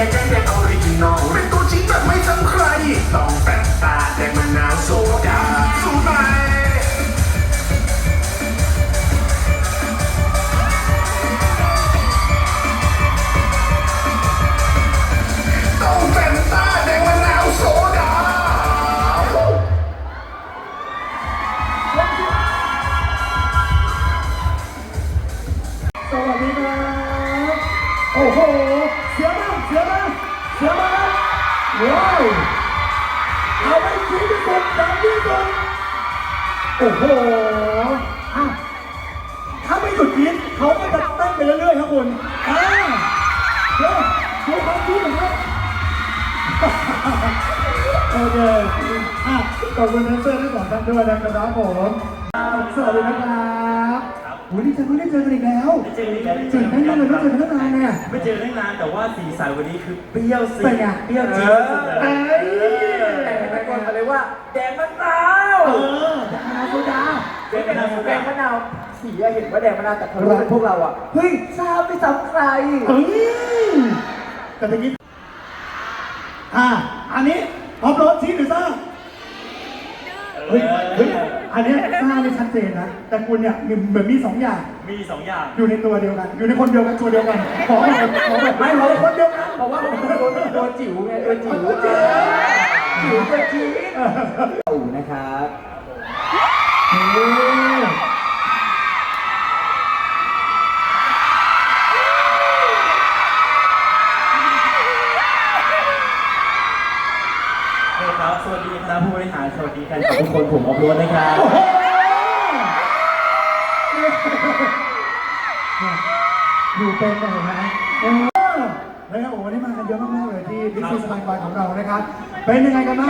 ดงแดงแดงออริจินอลเป็นตัวจริงแบบไม่ซ้ำใครต้องแฟน ว้าวเอาไปสีที่สุดดังที่สุดโอ้โหอะถ้าไม่หยุดกินเขาก็จะเต้นไปเรื่อยๆครับคุณอ่าเดี๋ยวดูความคิดหน่อยครับโอเคอะขอบคุณแดนเซอร์ทั้งสองท่านด้วยนะครับผมสวัสดีนะครับ วันนี้จะไม่ได้เจอกันอีกแล้วไม่เจออีกแล้วตื่นเต้นมากเลยไม่เจอกันตั้งนานเนี่ยไม่เจอตั้งนานแต่ว่าสีสันวันนี้คือเปรี้ยวสีเป็นไงเปรี้ยวจี๊ดสุดเลยเอ้ยแต่ตะโกนมาเลยว่าแดงมะนาวเออแดงมะนาวโซดาแดงมะนาวแดงมะนาวสีอะเห็นว่าแดงมะนาวแต่พอรู้เป็นพวกเราอะเฮ้ยทราบไม่ซ้ำใครเอ้ยแต่ตะกี้อ่าอันนี้ออฟโรดชี้หรือซ่าเฮ้ยเฮ้ย อันเนี้ยซ่านี่ชัดเจนนะ แต่คุณเนี่ยมีเหมือนมีสองอย่าง มีสองอย่าง อยู่ในตัวเดียวกัน อยู่ในคนเดียวกันตัวเดียวกันขอหน่อยขอหน่อยไม่ขอคนเดียวกันเพราะว่าผมเป็นตัวตัวจิ๋วไงตัวจิ๋วจิ๋วตัวจี๊ดตู่นะครับเฮ้ยโอเคครับสวัสดีคณะผู้บริหาร สวัสดีแฟนคลับทุกคนผมออฟโรดนะครับโอ้โหอยู่เป็นหน่อยนะเออนะครับโอ้โหวันนี้มากันเยอะมากๆเลยที่บิ๊กซีสไตล์บอยของเรานะครับ เป็นยังไงกันบ้าง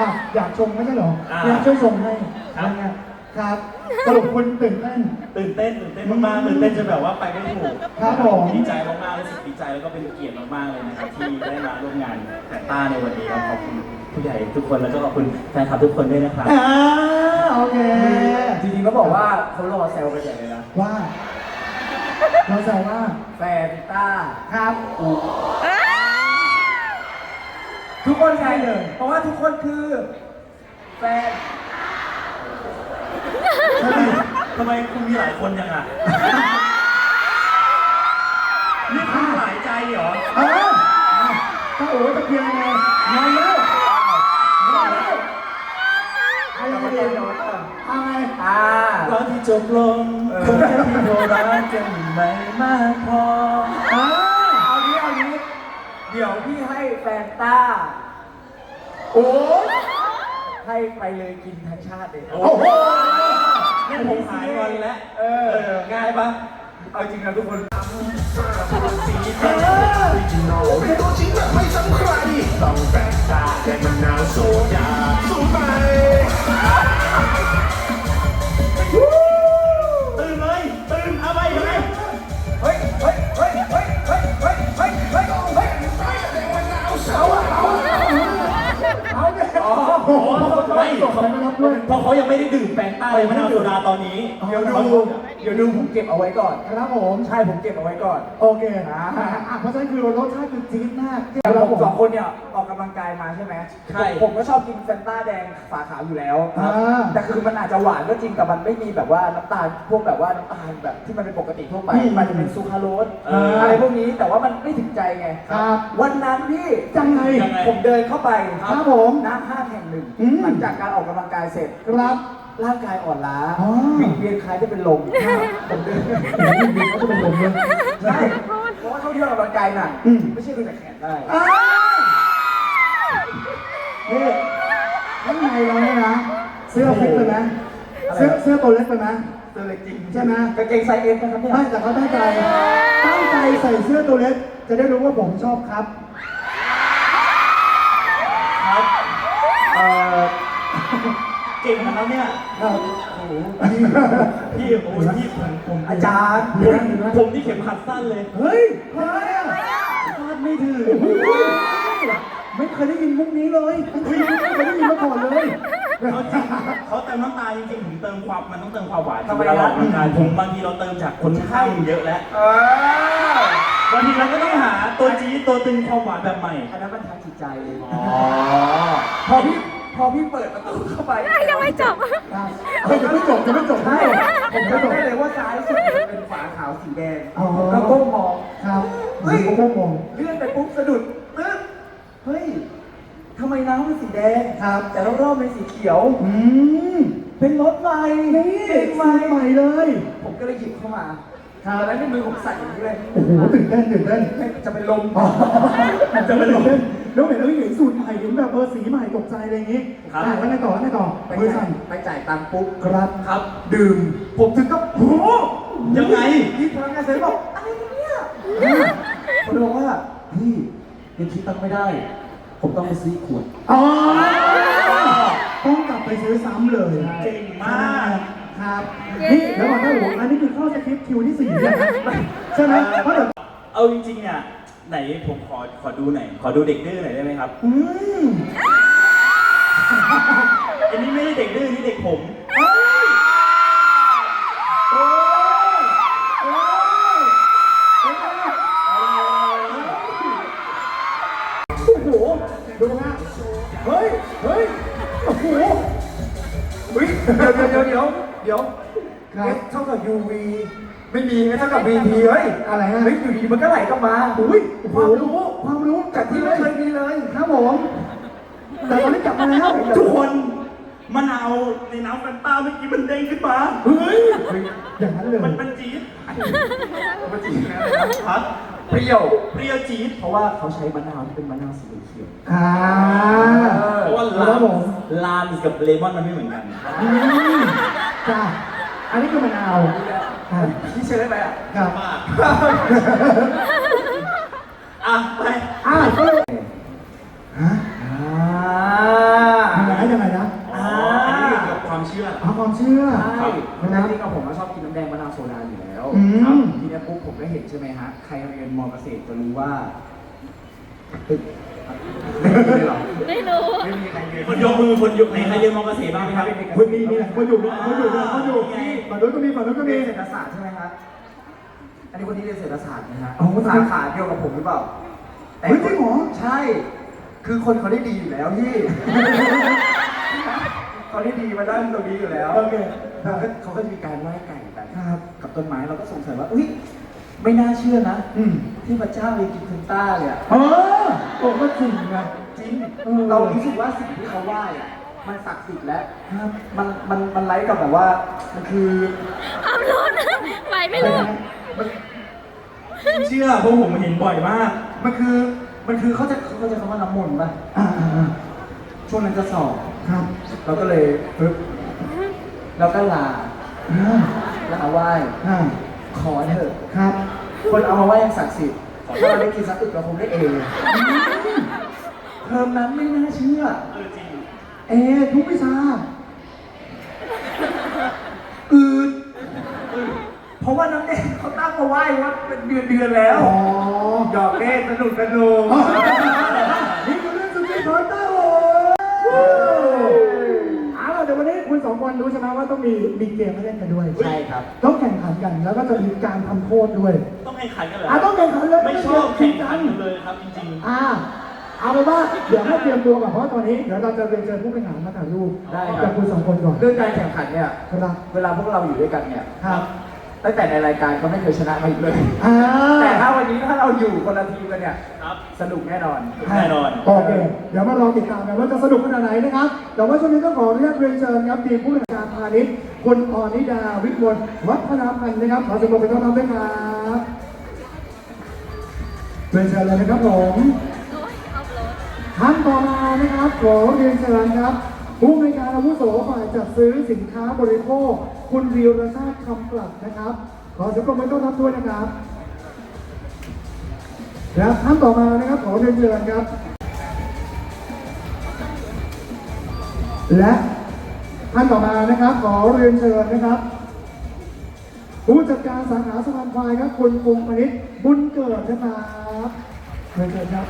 อะอยากชมไม่ใช่เหรอ อ่าอยากช่วยส่งให้ครับ นะฮะครับสรุปคุณตื่นเต้น ตื่นเต้นตื่นเต้นมากๆตื่นเต้นจนแบบว่าไปไม่ถูกครับผม ดีใจมากๆรู้สึกดีใจแล้วก็เป็นเกียรติมากๆเลยนะครับที่ได้มาร่วมงานแต่ต้าในวันนี้ครับขอบคุณ ผู้ใหญ่ทุกคนแล้วก็ขอบคุณแฟนคลับทุกคนด้วยนะครับ อ่าโอเค จริงๆก็บอกว่าเขารอแซวกันใหญ่เลยนะ ว่า เราใส่ว่าแฟนต้าครับทุกคนไงใช่เลยเพราะว่าทุกคนคือแฟนใช่ไหมทำไมคุณมีหลายคนยังอะ นี่คุณหลายใจเหรอ เออถ้าโอ้ตะเกียงไง บลงคงแค่ที่เรารักกันไม่มากพออ่าเอานี้เอานี้ เดี๋ยวพี่ให้แฟนต้า โอ้ให้ไปเลยกินทั้งชาติเลยโอ้โอ้โหนี่ผมหายวันแล้วเออเออ ง่ายปะเอาจริงนะทุกคนออริจินอลเป็นตัวจริงแบบไม่ซ้ำใครต้องแฟนตาแดงมะนาวโซดาสู้ไห ดื่มแฟนต้าเลยมะนาวโซดาตอนนี้เดี๋ยวดูเดี๋ยวดูผมเก็บเอาไว้ก่อนครับผมใช่ผมเก็บเอาไว้ก่อนโอเคนะอะเพราะฉะนั้นคือรสชาติคือจี๊ดมากแต่ผมสองคนเนี่ยออกกำลังกายมาใช่ไหมใช่ผมก็ชอบกินแฟนต้าแดงฝาขาวอยู่แล้วอ่าแต่คือมันอาจจะหวานก็จริงแต่มันไม่มีแบบว่าน้ำตาลพวกแบบว่าน้ำตาลแบบที่มันเป็นปกติทั่วไปอืมมันจะเป็นซูคราโรสเออออะไรพวกนี้แต่ว่ามันไม่ถึงใจไงครับวันนั้นพี่จังไงยังไงผมเดินเข้าไปครับผมน้ำห้างแห่งหนึ่งอืมหลังจากการออกกำลังกายเสร็จครับ ร่างกายอ่อนล้าอ๋อ วิ่งเวียนคล้ายจะเป็นลมผมเดินโอ้โหวิ่งเขาจะเป็นลมเลย ใช่เพราะว่าเขาที่ออกกำลังกายหนักอืม ไม่ใช่เป็นแต่แขนได้อ้าวนี่ข้างในเราเนี่ยนะ เสื้อฟิตเลยนะเสื้อเสื้อตัวเล็กเลยนะตัวเล็กจริงใช่ไหม กางเกงไซส์เอ็มนะครับเนี่ย ไม่แต่เขาตั้งใจตั้งใจใส่เสื้อตัวเล็กจะได้รู้ว่าผมชอบครับครับ เก่งนะครับเนี่ยครับโอ้โหพี่โอ้ยพี่ผมผมอาจารย์ผมผมนี่เข็มขัดสั้นเลย เฮ้ยทำไมอะคาดไม่ถึงไม่เคยได้ยินมุกนี้เลยไม่เคยได้ยินมาก่อนเลยเขาจริงเขาเติมน้ำตาลจริงๆผมเติมความมันต้องเติมความหวานทำไมเวลาเราล่ะออกกำลังกายผมบางทีเราเติมจากคนข้างเยอะแล้วเออบางทีเราก็ต้องหาตตัวจี๊ดตัวตึงความหวานแบบใหม่อันนั้นมันทางจิตใจอ๋อพอพี่ พอพี่เปิดประตูเข้าไปยังไม่จบ เฮ้ยจะไม่จบจะไม่จบใช่ให้ผมจำได้เลยว่าซ้ายสุดเป็นฝาขาวสีแดงอ๋อ แล้วก้มมองครับเฮ้ยผมก็มองเลื่อนไปปุ๊บสะดุดตึ๊บเฮ้ยทำไมน้ำมันสีแดงครับ แต่รอบๆเป็นสีเขียว อืมเป็นรถใหม่นี่เด็กสูใหม่ตรใหม่เลย ผมก็เลยหยิบเข้ามาตอนนั้นในมือผมสั่นอย่างนี้เลยโอ้โหตื่นเต้นตื่นเต้นจะเป็นลมอ๋อจะเป็นลม แล้วเห็นแล้วเห็นสูตรใหม่เห็นแบบเออสีใหม่ตกใจอะไรอย่างงี้ครับ อะแล้วไงต่อแล้วไงต่อไปมือจ่าสั่ยนไปจ่ายตังค์ปุ๊บครับ ครับ ดื่ม ผมถึงก็โอ้โหยังไง พี่พนักงานเซ็นบอกอะไรเนี่ยเขาบอกว่าพี่ยังคิดตังค์ไม่ได้ ผมต้องไปซื้อขวด อ๋อ ต้องกลับไปซื้อซ้ำเลยเก่งมาก ครับเย้นี่แล้วก่อนหน้าผมอันนี้คือเข้าสคริปต์คิวที่สี่เนี่ยนะใช่ไหมเพราะเดี๋ยว เอาจริงๆเนี่ย ไหนผมขอขอดูหน่อยขอดูเด็กดื้อหน่อยได้ไหมครับอืมอันนี้ไม่ได้เด็กดื้อนี่เด็กผมเอ้ยโอ้ยโอ้ยโอ้โหดูฮะเฮ้ยเฮ้ยโอ้โหเฮ้ยเดี๋ยวเดี๋ยวเดี๋ยวเดี๋ยวครับเอสเท่ากับ UV ไม่มีเอสเท่ากับ VT เฮ้ยอะไรฮะ เฮ้ยอยู่ดีมันก็ไหลกลับมาอุ้ยความรู้ความรู้จากที่ไม่เคยมีเลยครับผมแต่ตอนนี้กลับมาแล้วทุกคนมะนาวในน้ำแฟนต้าเมื่อกี้มันเด้งขึ้นมา เฮ้ยอย่างนั้นเลยมันเป็นจี๊ดมันจริงนะครับเปรี้ยวเปรี้ยวจี๊ดเพราะว่าเขาใช้มะนาวที่เป็นมะนาวสีเขียวอ่าเพราะว่าคลารับมผมลามกับเลมอนมันไม่เหมือนกันอืมจ้า อันนี้คือมะนาวอ่าพี่เชื่อได้ไหมอะครับมากอะไปอ่าก็เลยฮะอ่ายังไงนะยังไงนะอ๋ออันนี้เกี่ยวกับความเชื่อ เอาความเชื่อ ใช่นะจครับริงๆอะผมก็ชอบกินน้ำแดงมะนาวโซดาอยู่แล้วอืม ครับทีเนี้ยปุ๊บผมก็เห็นใช่ไหมฮะ ใครเรียนมอเกษตรจะรู้ว่าเฮ้ยไม่มี เลยเหรอไม่รู้ ไม่มีใครเรียนคนยกมือคนยกไหนใครเรียนมอเกษตรบ้างไหมครับคนมีมีแหละคนอยู่คนอยู่คนอยู่ฝั่งนู้นก็มีฝั่งนู้นก็มี เรียนเศรษฐศาสตร์ใช่ไหมครับอันนี้คนที่เรียนเศรษฐศาสตร์นะฮะอ๋อสาขาเดียวกับผมหรือเปล่าเฮ้ยจริงเหรอ ใช่ คือคนเขาได้ดีอยู่แล้วพี่ เขาได้ดีมาด้านตรงนี้อยู่แล้ว โอเค เขาก็เขาก็จะมีการไหว้ไก่กันครับ กับต้นไม้เราก็สงสัยว่าอุ้ย ไม่น่าเชื่อนะ อืมที่พระเจ้าเลยกินคุณต้าเลยอะเออโอ้ก็จริงนะ จริงเออ เรารู้สึกว่าสิ่งที่เขาไหว้อะมันศักดิ์สิทธิ์แล้วครับมันมันมันไร้กับแบบว่า มันคือเอารถไหวไม่รู้เชื่อเพราะผมเห็นบ่อยมาก มันคือมันคือเขาจะเขาจะคำว่าน้ำมนต์ป่ะอ่าอ่าอ่าช่วงนั้นจะสอบ ครับ เราก็เลยปึ๊บเราก็ลาอ่าลาไหว้ อ่าขอเถอะ ครับ คนเอามาไหว้ยังศักดิ์สิทธิ์ถ้าเราได้กินสักอึกเราคงได้เอเทอมนั้นไม่น่าเชื่อ เออจริงเอทุกวิชาอืดเพราะว่าน้ำแดงเขาตั้งมาไหว้ว่าเป็นเดือนเดือนๆแล้วอ๋อหยอกเล่นสนุกสนุกนี่คือเรื่องสุดที่คอนเตอร์เอาล่ะเดี๋ยววันนี้คุณสองคนรู้ใช่ไหมว่าต้องมีมีเกมให้เล่นกันด้วย ใช่ครับ ต้องแข่งขันกันแล้วก็จะมีการทำโทษด้วยต้องแข่งขันกันเหรออะต้องแข่งขันเลยไม่ชอบแข่งขันกันเลยครับจริงอ่าเอาเป็นว่าเดี๋ยวให้เตรียมตัวก่อนเพราะว่าตอนนี้เดี๋ยวเราจะเรียนเชิญผู้แข่งขันมาถ่ายรูปได้ครับ กับคุณสองคนก่อนเรื่องการแข่งขันเนี่ย ครับเวลาพวกเราอยู่ด้วยกันเนี่ยครับตั้งแต่ในรายการก็ไม่เคยชนะมาอีกเลย อ่าแต่ถ้าวันนี้ถ้าเราอยู่คนละทีมกันเนี่ยๆครับ สนุกแน่นอน แน่นอน โอเคเดี๋ยวมารอติดตามกันว่าจะสนุกขนาดไหนนะครับแต่ว่าช่วงนี้ก็ขออนุญาตเรียนเชิญครับทีมผู้บริหารพาณิชย์คุณออนิดาวิกลวัฒนาพันธ์นะครับขอเสียงปรบมือต้อนรับด้วยครับ เรียนเชิญเลยนะครับผมท่านต่อมานะครับขอเรียนเชิญครับผู้ในการอาวุโสฝ่ายจัดซื้อสินค้าบริโภค คุณวิวรชาติคำกลับนะครับ ขอเสียงปรบมือต้อนรับด้วยนะครับและท่านต่อมานะครับขอเรียนเชิญครับ และท่านต่อมานะครับขอเรียนเชิญนะครับ ผู้จัดการสาขาสะพานควายครับคุณพงษ์พนิษฐ์บุญเกิดนะครับเรียนเชิญครับ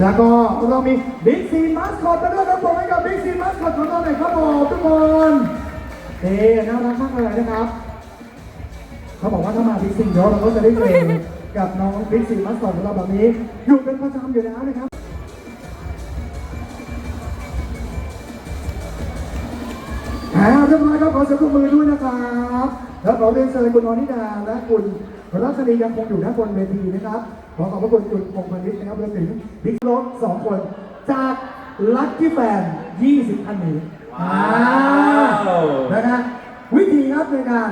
แล้วก็เรามีบิ๊กซีมาสคอตมาด้วยครับผมให้กับบิ๊กซีมาสคอตของเราหน่อยครับผมทุกคนเอ๊น่ารักมากเลยนะครับ เขาบอกว่าถ้ามาบิ๊กซีเดี๋ยวเราก็จะได้เจอกับน้องบิ๊กซีมัสคอตของเราแบบนี้ อยู่เป็นประจำอยู่แล้วนะครับ เรียบร้อยครับขอเสียงปรบมือด้วยนะครับแล้วขอเรียนเชิญคุณอนิดาและคุณรัชนียังคงอยู่ด้านบนเวทีนะครับขอขอบพระคุณคุณพงษ์พนิษฐ์นะครับรวมถึงบิ๊กโรสสองคน จากลัคกี้แฟน 20ท่านนี้อ่านะฮะวิธีครับในการ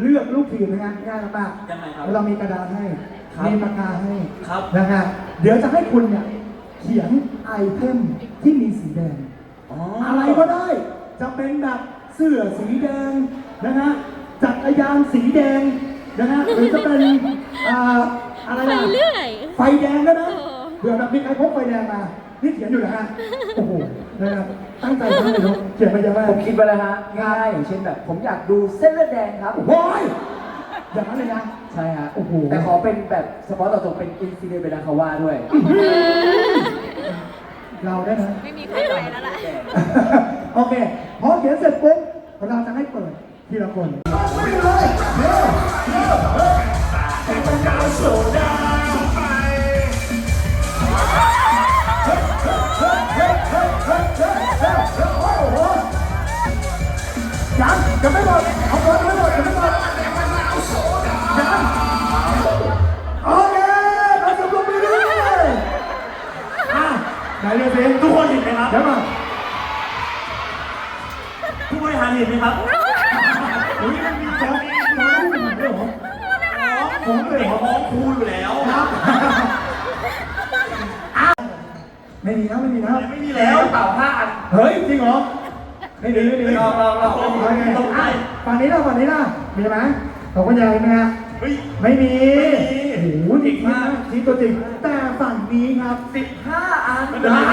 เลือกลูกทีมนะฮะง่ายมากยังไงครับเรามีกระดาษให้ครับมีปากกาให้ครับ นะฮะเดี๋ยวจะให้คุณเนี่ยเขียนไอเทมที่มีสีแดง อะไรก็ได้ จะเป็นแบบ เสื้อสีแดงนะฮะจักรยานสีแดงนะฮะหรือจะเป็นอ่าอะไรไปนะเรื่อย ไฟแดงก็นะโอ้เผื่อแบบมีใครพกไฟแดงมานี่เขียนอยู่นะฮะโอ้โหนะครับตั้งใจมากเลยลูกเขียนไปเยอะมากผมคิดไปแล้วฮะง่ายอย่างเช่นแบบ ผมอยากดูเส้นเลือดแดงครับโอ้ยอย่างนั้นเลยนะ ใช่ฮะโอ้โห แต่ขอเป็นแบบเฉพาะต่อตัวเป็นอินซิเดเบนาคาว่าด้วย เราได้นะไม่มีใครไปแล้วล่ะ โอเค พอเขียนเสร็จปุ๊บเราจะให้เปิดทีละคนไม่เลยเร็วเร็วให้มันดาวโซดา ฝั่งนี้นะฝั่งนี้นะมีไหมของคุณยายมีไหมฮะเฮ้ย ไม่มีไม่มีโอ้โหจริงมาก จริงตัวจริงแต่ฝั่งนี้ครับสิบห้าอันไม่เป็นไร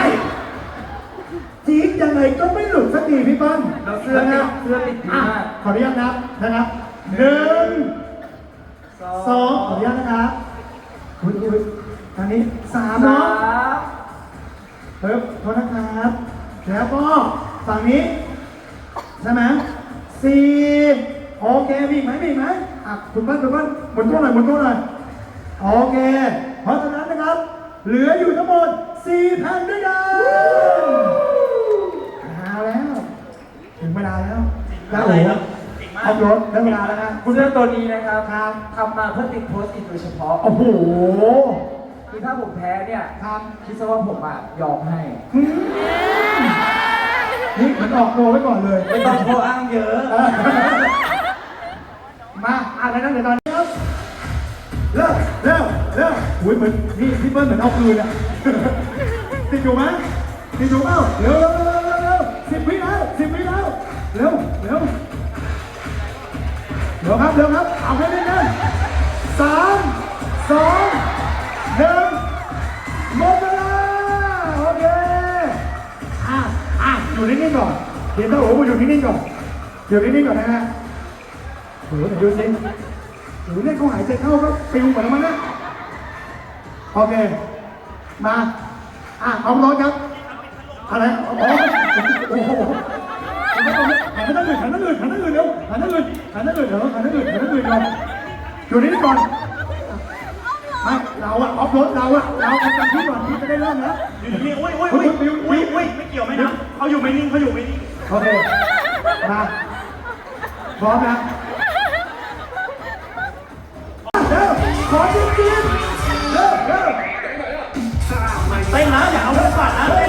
จี๊ดยังไงก็ไม่หลุดสักทีพี่เปิ้ลเราเสื้อติดเสื้อติดดีอะมากขออนุญาตนับนะครับหนึ่งสองขออนุญาตนะครับอุ้ยอุ้ยอันนี้สามสาเนาะ มเฮ้ยโทษนะครับ แล้วก็ฝั่งนี้ ใช่ไหม สี่โอเคมีอีกไหมมีอีกไหมอะคุณเปิ้ลคุณเปิ้ลหมุนตัวหน่อยหมุนตัวหน่อยโอเค เพราะฉะนั้นนะครับ เหลืออยู่ทั้งหมดสี่แผ่นด้วยกันเอาแล้ว ถึงเวลาแล้วแล้วโอ้โหเอารถได้เวลาแล้วนะคุณเสื้อตัวนี้นะครับครับทำมาเพื่อติดโพสต์อิทโดยเฉพาะ โอ้โห คือถ้าผมแพ้เนี่ยครับคิดซะว่าผมอะยอมให้อืม นี่มันออกโลไว้ก่อนเลยไม่ต้องโทรอ้างเยอะ มาอะไรนั่นเดี๋ยวตอนนี้ครับเร็วเร็วเร็วอุ้ยเหมือนนี่พี่เปิ้ลเหมือนเอาคืนอะติดอยู่ไหมติดอยู่เปล่าเร็วเร็วเร็วเร็วเร็วสิบวิแล้วสิบวิแล้วเร็วเร็วเร็วครับเร็วครับเอาให้ได้เลยสามสองหนึ่ง อยู่นิ่งๆก่อนเดี๋ยวต้องโอ้โหอยู่นิ่งๆก่อนอยู่นิ่งๆก่อนนะฮะโหเดี๋ยวดูสิโหเนี่ยเขาหายใจเข้าก็ปิวหมดแล้วมั้งนะโอเค มา อะเอาร้อนครับ อะไรอ๋อโอ้โหหันหน้าอื่นหันหน้าอื่นหันหน้าอื่นเร็วหันหน้าอื่นหันหน้าอื่นเดี๋ยวหันหน้าอื่นหันหน้าอื่นก่อนอยู่นี่ก่อนไม่เราอะออฟรถเราอะเราประจำที่ก่อนที่จะได้เริ่มนะอยู่นี่อุ้ยอุ้ยอุ้ยอุ้ยอุ้ยไม่เกี่ยวไหมนะ เขาอยู่ไม่นิ่งเขาอยู่ไม่นิ่งโอเค มาพร้อมนะเร็วขอจริงจริงเร็วเร็วเต้นนะอย่าเอาเพื่อนฝันนะ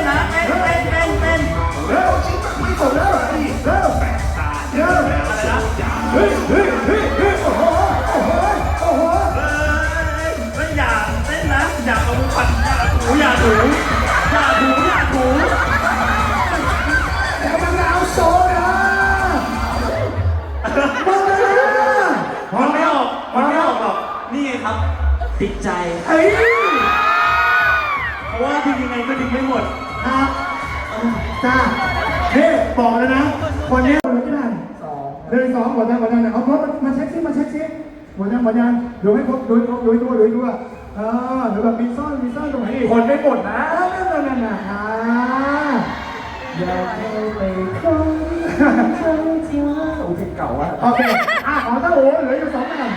ยังดูให้ครบดูให้ครบดูให้ทั่วดูให้ทั่วเออหรือแบบมีซ่อนมีซ่อนตรงไหนอีกคนไม่หมดนะนั่นนั่นนั่นนะอ่าอยากให้ไปคงทั้งที่ว่าโอ้เพลงเก่าว่ะโอเคอะขอเจ้าโอเหลืออยู่สองแผ่น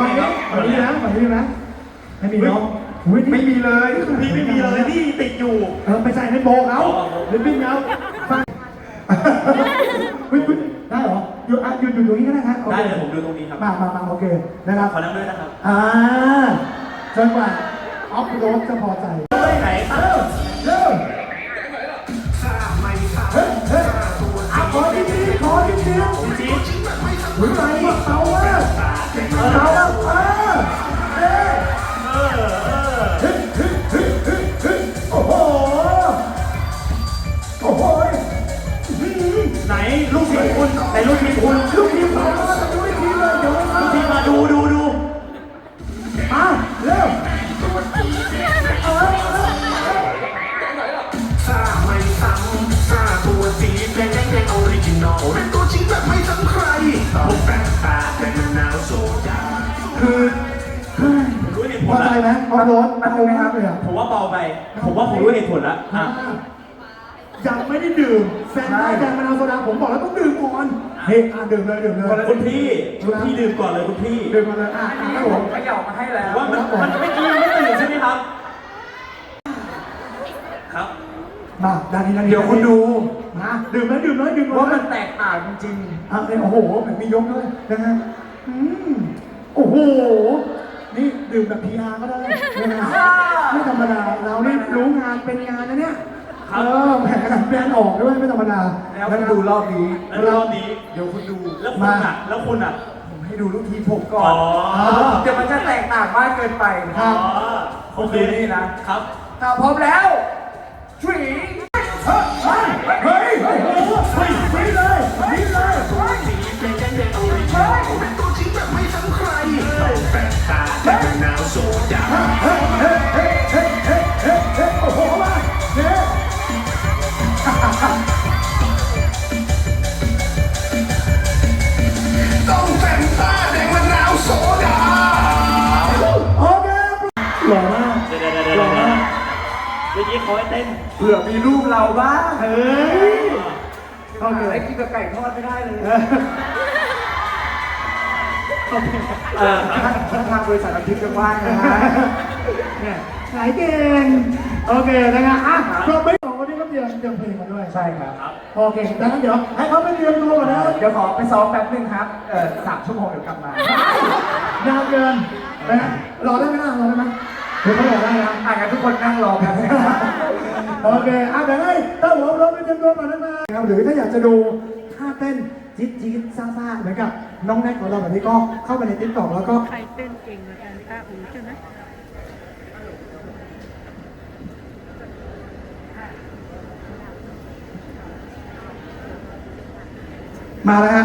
ฝั่งนี้ฝั่งนี้นะฝั่งนี้นะไม่มีเนาะอุ๊ยนี่ไม่มีเลยพี่ไม่มีเลยนี่ติดอยู่เออไม่ใช่ในโบกเขาหรือปิ้งเขาฟังอุ๊ยอุ๊ยได้เหร ออยู่อะอยู่อยู่ตรงนี้ก็ได้ฮะโอคได้เลยผมดูตรงนี้ครับมามามาโอเคนะครับขอนั่งด้วยนะครับ อ่าจนกว่าออฟโรดจะพอใจ เลยอะผมว่าเบาไป ผมว่าผมรู้เหตุผลแล้วอะ ยังไม่ได้ดื่มแฟนได้แดงมะนาวโซดาผมบอกแล้วต้องดื่มก่อนเฮ้ยอะดื่มเลยดื่มเลยคุณพี่คุณพี่ดื่มก่อนเลยคุณพี่ดื่มมาเลยอะอะครับผมขยับมาให้แล้วว่ามันมันไม่กินไม่ตื่นใช่ไหมครับ ครับมาด้านนี้ด้านนี้เดี๋ยวคุณดูมาดื่มเลยดื่มเลยดื่มเลยว่ามันแตกต่างจริงอะเนี่ยโอ้โหแบบมียกด้วยนะฮะอืมโอ้โหนี่ดื่มแบบ PR ก็ได้นะฮะไม่ธ รรมดา เรานี่รู้งานเป็นงานนะเนี่ยครับเออแผลแบรนด์ออกด้วยไม่ธรรมดาๆแล้วคุณดูรอบนี้แล้วรอบนี้เดี๋ยวคุณดูแล้วคุณอะแล้วคุณอะผมให้ดูลูกทีมผมก่ออ๋นอเดี๋ยวมันจะแตกต่างมากเกินไปอ๋อโอเคดูนี่นะครับถ้าพร้อมแล้วทรี เราบ้างเฮ้ยโอเคไอ้กินกับไก่ทอดไม่ได้เลยเออถ้าทางบริษัทอาทิตย์จะว่างนะฮะเนี่ยขายเก่งโอเคนะครับอะเราไม่สองคนนี้ก็เตรียมเตรียมเพลงมาด้วยใช่ครับโอเคดังนั้นเดี๋ยวให้เขาไปเตรียมตัวก่อนนะเดี๋ยวขอไปซ้อมแป๊บนึงครับเอ่อสามชั่วโมงเดี๋ยวกลับมายาวเกินนะฮะรอได้ไหมล่ะรอได้ไหม เดี๋ยวเขารอได้นะอะงั้นทุกคนนั่งรอกันนะครับโอเคอะเดี๋ยวให้ตั้งหัวเราไปเตรียมตัวก่อนนะครับหรือถ้าอยากจะดูท่าเต้นจี๊ดจี๊ดซ่าซ่าเหมือนกับน้องแน็กของเราแบบนี้ก็เข้าไปในติ๊กต็อกแล้วก็ใครเต้นเก่งกว่ากันตาอูใช่ไหมมาแล้วฮะ